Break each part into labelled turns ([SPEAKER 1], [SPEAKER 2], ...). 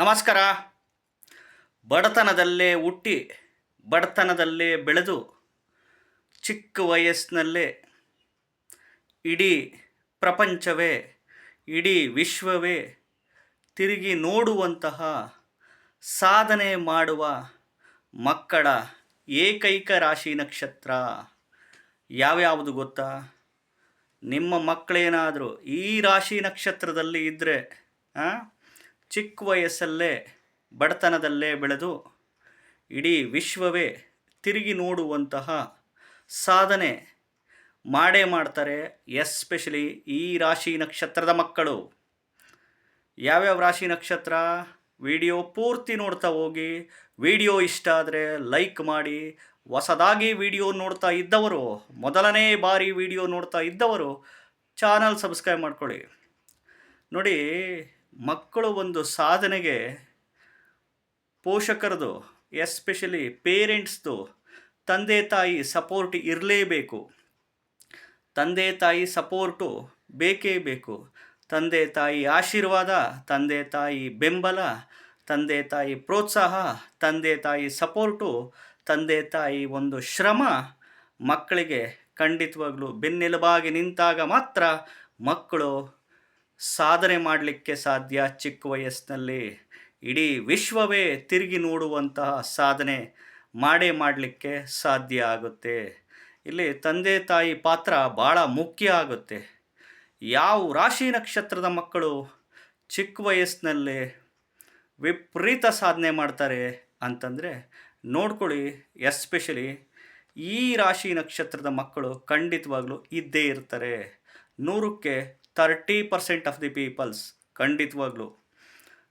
[SPEAKER 1] ನಮಸ್ಕಾರ. ಬಡತನದಲ್ಲೇ ಹುಟ್ಟಿ, ಬಡತನದಲ್ಲೇ ಬೆಳೆದು, ಚಿಕ್ಕ ವಯಸ್ಸಿನಲ್ಲೇ ಇಡೀ ಪ್ರಪಂಚವೇ, ಇಡೀ ವಿಶ್ವವೇ ತಿರುಗಿ ನೋಡುವಂತಹ ಸಾಧನೆ ಮಾಡುವ ಮಕ್ಕಳ ಏಕೈಕ ರಾಶಿ ನಕ್ಷತ್ರ. ಯಾವ್ಯಾವುದು ಗೊತ್ತಾ? ನಿಮ್ಮ ಮಕ್ಕಳೇನಾದರೂ ಈ ರಾಶಿ ನಕ್ಷತ್ರದಲ್ಲಿ ಇದ್ದರೆ ಚಿಕ್ಕ ವಯಸ್ಸಲ್ಲೇ, ಬಡತನದಲ್ಲೇ ಬೆಳೆದು ಇಡೀ ವಿಶ್ವವೇ ತಿರುಗಿ ನೋಡುವಂತಹ ಸಾಧನೆ ಮಾಡೇ ಮಾಡ್ತಾರೆ, ಎಸ್ಪೆಷಲಿ ಈ ರಾಶಿ ನಕ್ಷತ್ರದ ಮಕ್ಕಳು. ಯಾವ್ಯಾವ ರಾಶಿ ನಕ್ಷತ್ರ? ವಿಡಿಯೋ ಪೂರ್ತಿ ನೋಡ್ತಾ ಹೋಗಿ. ವಿಡಿಯೋ ಇಷ್ಟ ಆದರೆ ಲೈಕ್ ಮಾಡಿ. ಹೊಸದಾಗಿ ವಿಡಿಯೋ ನೋಡ್ತಾ ಇದ್ದವರು, ಮೊದಲನೇ ಬಾರಿ ವಿಡಿಯೋ ನೋಡ್ತಾ ಇದ್ದವರು, ಚಾನಲ್ ಸಬ್ಸ್ಕ್ರೈಬ್ ಮಾಡ್ಕೊಳ್ಳಿ. ನೋಡಿ ಮಕ್ಕಳು ಒಂದು ಸಾಧನೆಗೆ ಪೋಷಕರದು ಎಸ್ಪೆಷಲಿ ಪೇರೆಂಟ್ಸ್ದು ತಂದೆ ತಾಯಿ ಸಪೋರ್ಟ್ ಇರಲೇಬೇಕು. ತಂದೆ ತಾಯಿ ಸಪೋರ್ಟು ಬೇಕೇ ಬೇಕು. ತಂದೆ ತಾಯಿ ಆಶೀರ್ವಾದ, ತಂದೆ ತಾಯಿ ಬೆಂಬಲ, ತಂದೆ ತಾಯಿ ಪ್ರೋತ್ಸಾಹ, ತಂದೆ ತಾಯಿ ಸಪೋರ್ಟು ತಂದೆ ತಾಯಿ ಒಂದು ಶ್ರಮ ಮಕ್ಕಳಿಗೆ ಖಂಡಿತವಾಗ್ಲೂ ಬೆನ್ನೆಲುಬಾಗಿ ನಿಂತಾಗ ಮಾತ್ರ ಮಕ್ಕಳು ಸಾಧನೆ ಮಾಡಲಿಕ್ಕೆ ಸಾಧ್ಯ ಚಿಕ್ಕ ವಯಸ್ಸಿನಲ್ಲಿ? ಇಡೀ ವಿಶ್ವವೇ ತಿರುಗಿ ನೋಡುವಂತಹ ಸಾಧನೆ ಮಾಡೇ ಮಾಡಲಿಕ್ಕೆ ಸಾಧ್ಯ ಆಗುತ್ತೆ. ಇಲ್ಲಿ ತಂದೆ ತಾಯಿ ಪಾತ್ರ ಭಾಳ ಮುಖ್ಯ ಆಗುತ್ತೆ. ಯಾವ ರಾಶಿ ನಕ್ಷತ್ರದ ಮಕ್ಕಳು ಚಿಕ್ಕ ವಯಸ್ಸಿನಲ್ಲಿ ವಿಪರೀತ ಸಾಧನೆ ಮಾಡ್ತಾರೆ ಅಂತಂದರೆ ನೋಡ್ಕೊಳ್ಳಿ, ಎಸ್ಪೆಷಲಿ ಈ ರಾಶಿ ನಕ್ಷತ್ರದ ಮಕ್ಕಳು ಖಂಡಿತವಾಗ್ಲೂ ಇದ್ದೇ ಇರ್ತಾರೆ. ನೂರಕ್ಕೆ thirty percent of the peoples ಖಂಡಿತವಾಗ್ಲೂ.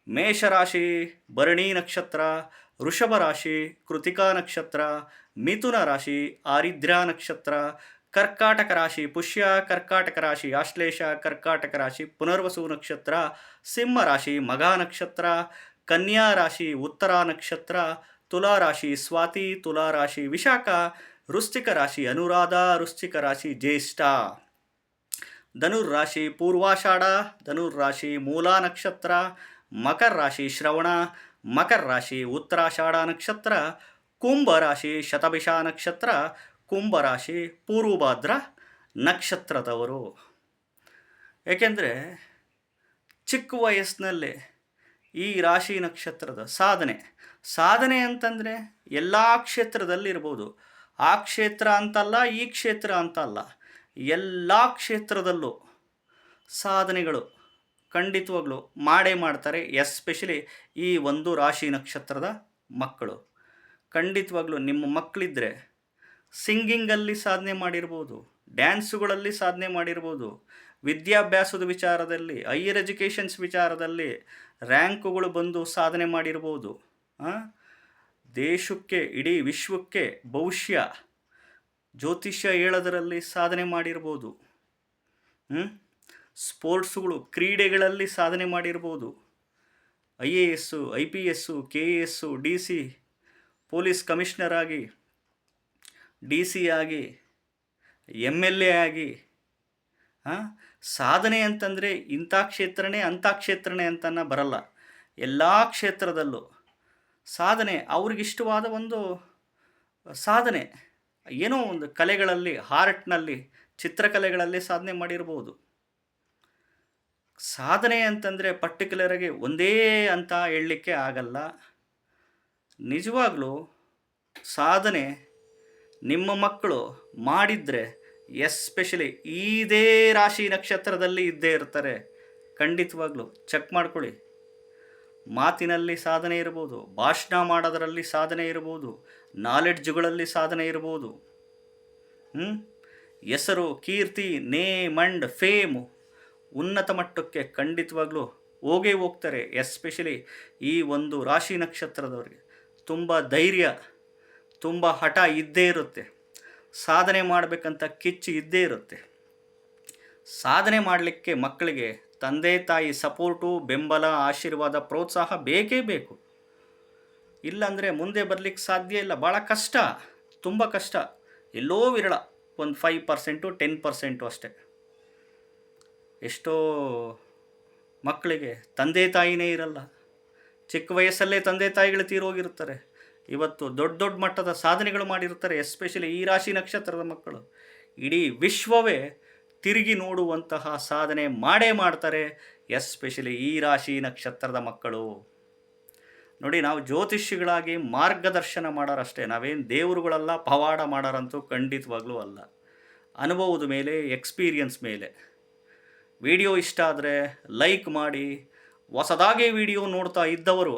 [SPEAKER 1] ಮೇಷರಾಶಿ, ಭರಣಿ ನಕ್ಷತ್ರ, ವೃಷಭ ರಾಶಿ, ಕೃತಿಕಾ ನಕ್ಷತ್ರ, ಮಿಥುನ ರಾಶಿ ಆರಿದ್ರಾ ನಕ್ಷತ್ರ, ಕರ್ಕಾಟಕ ರಾಶಿ, ಪುಷ್ಯ, ಕರ್ಕಾಟಕ ರಾಶಿ ಆಶ್ಲೇಷ ಕರ್ಕಾಟಕ ರಾಶಿ, ಪುನರ್ವಸು ನಕ್ಷತ್ರ, ಸಿಂಹ ರಾಶಿ, ಮಘ ನಕ್ಷತ್ರ, ಕನ್ಯಾ ರಾಶಿ, ಉತ್ತರ ನಕ್ಷತ್ರ, ತುಲಾ ರಾಶಿ, ಸ್ವಾತಿ, ತುಲಾ ರಾಶಿ, ವಿಶಾಖ, ವೃಶ್ಚಿಕ ರಾಶಿ, ಅನುರಾಧ, ವೃಶ್ಚಿಕ ರಾಶಿ, ಜ್ಯೇಷ್ಠ. ಧನುರ್ ರಾಶಿ ಪೂರ್ವಾಷಾಢ ಧನುರ್ ರಾಶಿ ಮೂಲಾ ನಕ್ಷತ್ರ ಮಕರ ರಾಶಿ ಶ್ರವಣ ಮಕರ ರಾಶಿ ಉತ್ತರಾಷಾಢ ನಕ್ಷತ್ರ ಕುಂಭ ರಾಶಿ ಶತಭಿಷ ನಕ್ಷತ್ರ ಕುಂಭ ರಾಶಿ ಪೂರ್ವಭಾದ್ರ ನಕ್ಷತ್ರದವರು. ಏಕೆಂದರೆ ಚಿಕ್ಕ ವಯಸ್ಸಿನಲ್ಲೇ ಈ ರಾಶಿ ನಕ್ಷತ್ರದ ಸಾಧನೆ ಸಾಧನೆ ಅಂತಂದರೆ ಎಲ್ಲ ಕ್ಷೇತ್ರದಲ್ಲಿರ್ಬೋದು. ಆ ಕ್ಷೇತ್ರ ಅಂತಲ್ಲ, ಈ ಕ್ಷೇತ್ರ ಅಂತಲ್ಲ. ಎಲ್ಲ ಕ್ಷೇತ್ರದಲ್ಲೂ ಸಾಧನೆಗಳು ಖಂಡಿತವಾಗ್ಲೂ ಮಾಡೇ ಮಾಡ್ತಾರೆ, ಎಸ್ಪೆಷಲಿ ಈ ಒಂದು ರಾಶಿ ನಕ್ಷತ್ರದ ಮಕ್ಕಳು ಖಂಡಿತವಾಗ್ಲೂ ನಿಮ್ಮ ಮಕ್ಕಳಿದ್ದರೆ ಸಿಂಗಿಂಗಲ್ಲಿ ಸಾಧನೆ ಮಾಡಿರ್ಬೋದು, ಡ್ಯಾನ್ಸುಗಳಲ್ಲಿ ಸಾಧನೆ ಮಾಡಿರ್ಬೋದು, ವಿದ್ಯಾಭ್ಯಾಸದ ವಿಚಾರದಲ್ಲಿ, ಹೈಯರ್ ಎಜುಕೇಷನ್ಸ್ ವಿಚಾರದಲ್ಲಿ ರ್ಯಾಂಕುಗಳು ಬಂದು ಸಾಧನೆ ಮಾಡಿರ್ಬೋದು? ದೇಶಕ್ಕೆ, ಇಡೀ ವಿಶ್ವಕ್ಕೆ ಭವಿಷ್ಯ ಜ್ಯೋತಿಷ್ಯ ಹೇಳೋದರಲ್ಲಿ ಸಾಧನೆ ಮಾಡಿರ್ಬೋದು. ಹ್ಞೂ ಸ್ಪೋರ್ಟ್ಸ್ಗಳು, ಕ್ರೀಡೆಗಳಲ್ಲಿ ಸಾಧನೆ ಮಾಡಿರ್ಬೋದು. I A S I P S K A S D C, police commissioner ಆಗಿ, ಡಿ ಸಿ ಆಗಿ ಎಂ ಎಲ್ ಎ ಆಗಿ ಹಾಂ ಸಾಧನೆ ಅಂತಂದರೆ ಇಂಥ ಕ್ಷೇತ್ರನೇ ಅಂಥ ಕ್ಷೇತ್ರನೇ ಅಂತನ ಬರಲ್ಲ. ಎಲ್ಲ ಕ್ಷೇತ್ರದಲ್ಲೂ ಸಾಧನೆ ಅವ್ರಿಗಿಷ್ಟವಾದ ಒಂದು ಸಾಧನೆ. ಏನೋ ಒಂದು ಕಲೆಗಳಲ್ಲಿ, ಹಾರ್ಟ್ನಲ್ಲಿ, ಚಿತ್ರಕಲೆಗಳಲ್ಲಿ ಸಾಧನೆ ಮಾಡಿರ್ಬೋದು. ಸಾಧನೆ ಅಂತಂದರೆ ಪರ್ಟಿಕ್ಯುಲರಾಗಿ ಒಂದೇ ಅಂತ ಹೇಳಲಿಕ್ಕೆ ಆಗಲ್ಲ. ನಿಜವಾಗ್ಲೂ ಸಾಧನೆ ನಿಮ್ಮ ಮಕ್ಕಳು ಮಾಡಿದರೆ, ಎಸ್ಪೆಷಲಿ ಇದೇ ರಾಶಿ ನಕ್ಷತ್ರದಲ್ಲಿ ಇದ್ದೇ ಇರ್ತಾರೆ. ಖಂಡಿತವಾಗ್ಲೂ ಚೆಕ್ ಮಾಡ್ಕೊಳ್ಳಿ. ಮಾತಿನಲ್ಲಿ ಸಾಧನೆ ಇರ್ಬೋದು ಭಾಷಣ ಮಾಡೋದರಲ್ಲಿ ಸಾಧನೆ ಇರ್ಬೋದು ನಾಲೆಡ್ಜ್ಗಳಲ್ಲಿ ಸಾಧನೆ ಇರ್ಬೋದು ಹ್ಞೂ ಹೆಸರು, ಕೀರ್ತಿ ನೇಮ್ ಅಂಡ್ ಫೇಮು ಉನ್ನತ ಮಟ್ಟಕ್ಕೆ ಖಂಡಿತವಾಗ್ಲೂ ಹೋಗೇ ಹೋಗ್ತಾರೆ ಎಸ್ಪೆಷಲಿ ಈ ಒಂದು ರಾಶಿ ನಕ್ಷತ್ರದವರಿಗೆ. ತುಂಬ ಧೈರ್ಯ, ತುಂಬ ಹಠ ಇದ್ದೇ ಇರುತ್ತೆ. ಸಾಧನೆ ಮಾಡಬೇಕಂತ ಕಿಚ್ಚು ಇದ್ದೇ ಇರುತ್ತೆ. ಸಾಧನೆ ಮಾಡಲಿಕ್ಕೆ ಮಕ್ಕಳಿಗೆ ತಂದೆ ತಾಯಿ ಸಪೋರ್ಟು, ಬೆಂಬಲ, ಆಶೀರ್ವಾದ, ಪ್ರೋತ್ಸಾಹ ಬೇಕೇ ಬೇಕು. ಇಲ್ಲಾಂದರೆ ಮುಂದೆ ಬರಲಿಕ್ಕೆ ಸಾಧ್ಯ ಇಲ್ಲ. ಭಾಳ ಕಷ್ಟ, ತುಂಬ ಕಷ್ಟ. ಎಲ್ಲೋ ವಿರಳ, ಒಂದು ಫೈವ್ ಪರ್ಸೆಂಟು ಟೆನ್ ಪರ್ಸೆಂಟು ಅಷ್ಟೇ. ಎಷ್ಟೋ ಮಕ್ಕಳಿಗೆ ತಂದೆ ತಾಯಿನೇ ಇರಲ್ಲ. ಚಿಕ್ಕ ವಯಸ್ಸಲ್ಲೇ ತಂದೆ ತಾಯಿಗಳು ತೀರೋಗಿರ್ತಾರೆ ಇವತ್ತು ದೊಡ್ಡ ದೊಡ್ಡ ಮಟ್ಟದ ಸಾಧನೆಗಳು ಮಾಡಿರ್ತಾರೆ ಎಸ್ಪೆಷಲಿ ಈ ರಾಶಿ ನಕ್ಷತ್ರದ ಮಕ್ಕಳು. ಇಡೀ ವಿಶ್ವವೇ ತಿರುಗಿ ನೋಡುವಂತಹ ಸಾಧನೆ ಮಾಡೇ ಮಾಡ್ತಾರೆ, ಎಸ್ಪೆಷಲಿ ಈ ರಾಶಿ ನಕ್ಷತ್ರದ ಮಕ್ಕಳು. ನೋಡಿ, ನಾವು ಜ್ಯೋತಿಷಿಗಳಾಗಿ ಮಾರ್ಗದರ್ಶನ ಮಾಡೋರಷ್ಟೇ, ನಾವೇನು ದೇವರುಗಳೆಲ್ಲ, ಪವಾಡ ಮಾಡೋರಂತೂ ಖಂಡಿತವಾಗ್ಲೂ ಅಲ್ಲ. ಅನುಭವದ ಮೇಲೆ, ಎಕ್ಸ್ಪೀರಿಯನ್ಸ್ ಮೇಲೆ. ವಿಡಿಯೋ ಇಷ್ಟ ಆದರೆ ಲೈಕ್ ಮಾಡಿ, ಹೊಸದಾಗಿ ವಿಡಿಯೋ ನೋಡ್ತಾ ಇದ್ದವರು,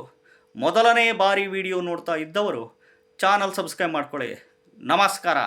[SPEAKER 1] ಮೊದಲನೇ ಬಾರಿ ವಿಡಿಯೋ ನೋಡ್ತಾ ಇದ್ದವರು, ಚಾನಲ್ ಸಬ್ಸ್ಕ್ರೈಬ್ ಮಾಡ್ಕೊಳ್ಳಿ. ನಮಸ್ಕಾರ.